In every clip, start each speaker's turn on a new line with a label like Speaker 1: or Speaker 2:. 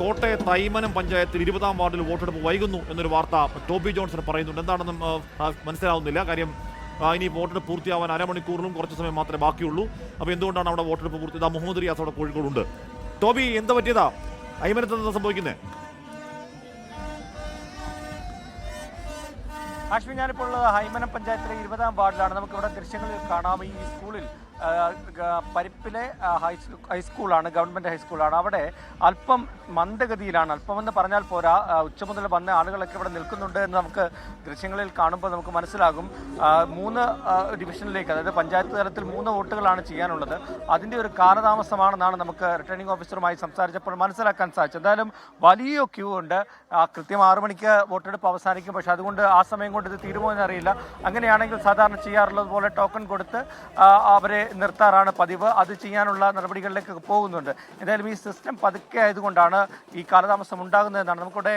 Speaker 1: കോട്ടയത്ത് തൈമനം പഞ്ചായത്തിൽ ഇരുപതാം വാർഡിൽ വോട്ടെടുപ്പ് വൈകുന്നു എന്നൊരു വാർത്ത ടോബി ജോൺസൺ പറയുന്നുണ്ട്. എന്താണെന്ന് മനസ്സിലാവുന്നില്ല. കാര്യം ഇനി വോട്ടെടുപ്പ് പൂർത്തിയാവാൻ അരമണിക്കൂറിലും കുറച്ച് സമയം മാത്രമേ ബാക്കിയുള്ളൂ. അപ്പോൾ എന്തുകൊണ്ടാണ് അവിടെ വോട്ടെടുപ്പ് പൂർത്തി മുഹമ്മദ് റിയാസ് അവിടെ കോഴിക്കോടുണ്ട്. ടോബി എന്താ പറ്റിയതാ? അയ്മനത്ത് എന്താ സംഭവിക്കുന്നത്
Speaker 2: ആഷ്മി ഞാനിപ്പോൾ ഉള്ളത് ഹൈമനം പഞ്ചായത്തിലെ ഇരുപതാം വാർഡിലാണ്. നമുക്ക് ഇവിടെ ദൃശ്യങ്ങളിൽ കാണാം. ഈ സ്കൂളിൽ പരിപ്പിലെ ഹൈസ്കൂളാണ് ഗവൺമെന്റ് ഹൈസ്കൂളാണ് അവിടെ അല്പം മന്ദഗതിയിലാണ്. അല്പമെന്ന് പറഞ്ഞാൽ പോരാ ഉച്ച മുതൽ വന്ന ആളുകളൊക്കെ ഇവിടെ നിൽക്കുന്നുണ്ട് എന്ന് നമുക്ക് ദൃശ്യങ്ങളിൽ കാണുമ്പോൾ നമുക്ക് മനസ്സിലാകും. മൂന്ന് ഡിവിഷനിലേക്ക് അതായത് പഞ്ചായത്ത് തലത്തിൽ മൂന്ന് വോട്ടുകളാണ് ചെയ്യാനുള്ളത്. അതിന്റെ ഒരു കാലതാമസമാണെന്നാണ് നമുക്ക് റിട്ടേണിംഗ് ഓഫീസറുമായി സംസാരിച്ചപ്പോൾ മനസ്സിലാക്കാൻ സാധിച്ചത്. എന്തായാലും വലിയ ക്യൂ ഉണ്ട്. കൃത്യം ആറു മണിക്ക് വോട്ടെടുപ്പ് അവസാനിക്കും. പക്ഷേ അതുകൊണ്ട് ആ സമയം കൊണ്ട് ഇത് തീരുമോ എന്നറിയില്ല. അങ്ങനെയാണെങ്കിൽ സാധാരണ ചെയ്യാറുള്ളത് പോലെ ടോക്കൺ കൊടുത്ത് അവരെ നിർത്താറാണ് പതിവ്. അത് ചെയ്യാനുള്ള നടപടികളിലേക്ക് പോകുന്നുണ്ട്. എന്തായാലും ഈ സിസ്റ്റം പതുക്കെ ആയതുകൊണ്ടാണ് ഈ കാലതാമസം ഉണ്ടാകുന്നതെന്നാണ്. നമുക്കിവിടെ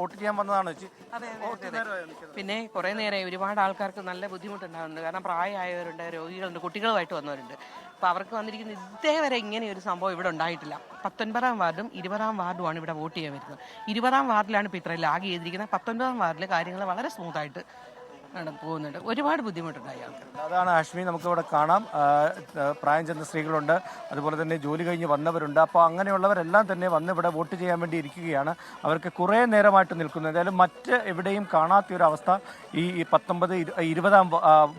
Speaker 2: വോട്ട് ചെയ്യാൻ വന്നതാണ്.
Speaker 3: പിന്നെ കുറെ നേരമായി ഒരുപാട് ആൾക്കാർക്ക് നല്ല ബുദ്ധിമുട്ടുണ്ടാകുന്നുണ്ട്. കാരണം പ്രായമായവരുണ്ട് രോഗികളുണ്ട് കുട്ടികളുമായിട്ട് വന്നവരുണ്ട്. അപ്പോൾ അവർക്ക് വന്നിരിക്കുന്ന ഇതേവരെ ഇങ്ങനെ ഒരു സംഭവം ഇവിടെ ഉണ്ടായിട്ടില്ല. പത്തൊൻപതാം വാർഡും ഇരുപതാം വാർഡുമാണ് ഇവിടെ വോട്ട് ചെയ്യാൻ വരുന്നത്. ഇരുപതാം വാർഡിലാണ് ഇപ്പോൾ ഇത്രയും ലാഗ് ചെയ്തിരിക്കുന്നത്. പത്തൊൻപതാം വാർഡിൽ കാര്യങ്ങൾ വളരെ സ്മൂത്തായിട്ട് പോകുന്നുണ്ട്. ഒരുപാട് ബുദ്ധിമുട്ടുണ്ടായി
Speaker 2: അതാണ് ആഷ്മി നമുക്കിവിടെ കാണാം. ആ, ആ, പ്രായം ചെന്ന സ്ത്രീകളുണ്ട്. അതുപോലെ തന്നെ ജോലി കഴിഞ്ഞ് വന്നവരുണ്ട്. അപ്പോൾ അങ്ങനെയുള്ളവരെല്ലാം തന്നെ വന്ന് ഇവിടെ വോട്ട് ചെയ്യാൻ വേണ്ടി ഇരിക്കുകയാണ്. അവർക്ക് കുറേ നേരമായിട്ട് നിൽക്കുന്നത്. എന്തായാലും മറ്റ് എവിടെയും കാണാത്ത ഒരു അവസ്ഥ ഈ പത്തൊമ്പത് ഇരു- ഇരുപതാം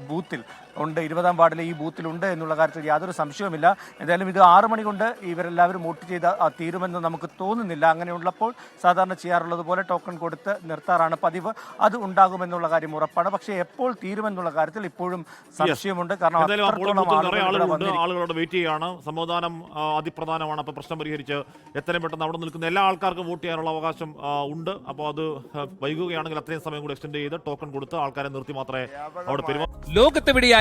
Speaker 2: ബൂത്തിൽ ഉണ്ട്. ഇരുപതാം വാർഡിലെ ഈ ബൂത്തിലുണ്ട് എന്നുള്ള കാര്യത്തിൽ യാതൊരു സംശയവുമില്ല. എന്തായാലും ഇത് ആറ് മണി കൊണ്ട് ഇവരെല്ലാവരും വോട്ട് ചെയ്ത് തീരുമെന്ന് നമുക്ക് തോന്നുന്നില്ല. അങ്ങനെയുള്ളപ്പോൾ സാധാരണ ചെയ്യാറുള്ളത് പോലെ ടോക്കൺ കൊടുത്ത് നിർത്താറാണ് പതിവ്. അത് ഉണ്ടാകുമെന്നുള്ള കാര്യം ഉറപ്പാണ്. പക്ഷേ എപ്പോൾ തീരുമെന്നുള്ള കാര്യത്തിൽ ഇപ്പോഴും സംശയമുണ്ട്. കാരണം.
Speaker 1: ആളുകളോട് വെയിറ്റ് ചെയ്യാണ്. സമാധാനം അതിപ്രധാനമാണ്. അപ്പോൾ പ്രശ്നം പരിഹരിച്ച് എത്രയും പെട്ടെന്ന് അവിടെ നിൽക്കുന്ന എല്ലാ ആൾക്കാർക്കും വോട്ട് ചെയ്യാനുള്ള അവകാശം ഉണ്ട്. അപ്പോൾ അത് വൈകുകയാണെങ്കിൽ അത്രയും സമയം കൂടി എക്സ്റ്റെൻഡ് ചെയ്ത് ടോക്കൺ കൊടുത്ത് ആൾക്കാരെ നിർത്തി മാത്രമേ അവിടെ പെരുമാ